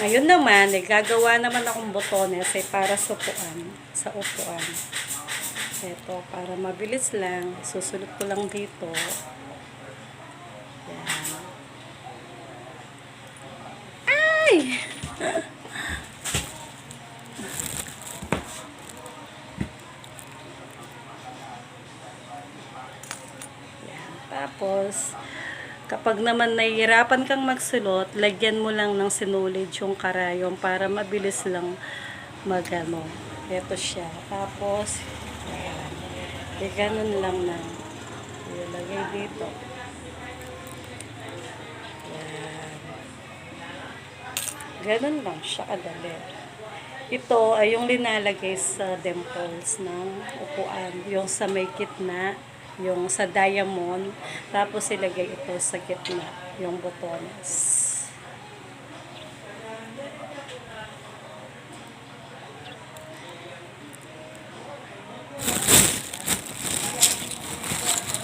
Ngayon naman, eh, gagawa naman akong botones eh, para sa upuan. Sa upuan. Ito, para mabilis lang. Susunod ko lang dito. Yan. Ay! Yan. Tapos, kapag naman nahihirapan kang magsulot, lagyan mo lang ng sinulid yung karayom para mabilis lang magano. Ito siya. Tapos, yan. E, ganun lang na. Ilagay dito. Yan. Ganun lang siya kadali. Ito ay yung linalagay sa dimples ng upuan. Yung sa may gitna, yung sa diamond. Tapos ilagay ito sa gitna, yung botones.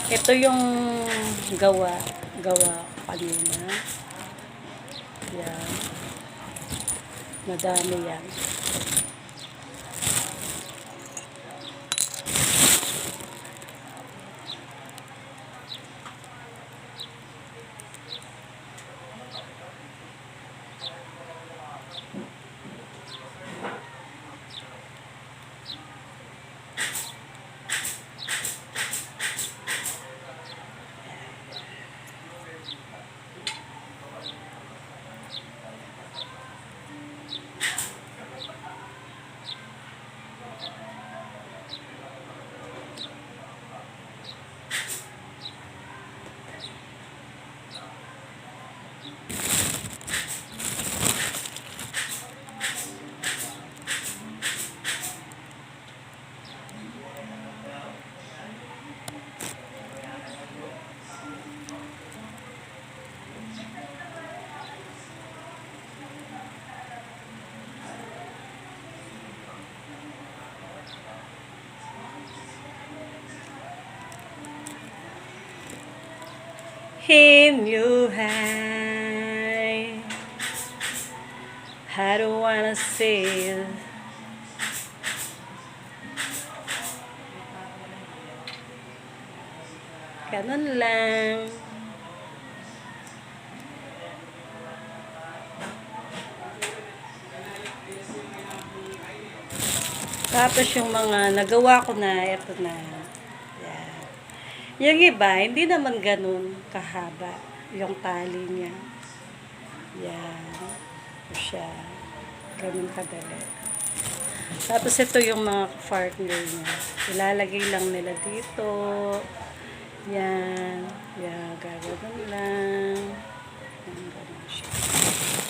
Ito yung gawa, gawa kanina. Yan. Madami yan. Him you high. I don't wanna say it. Ganun lang. Tapos yung mga nagawa ko na, eto na. Yung iba, hindi naman ganun kahaba yung tali niya. Yan. Ito siya. Ganun kadali. Tapos ito yung mga partner niya. Ilalagay lang nila dito. Yan. Yan. Gagawin lang. Yan. Ganun siya.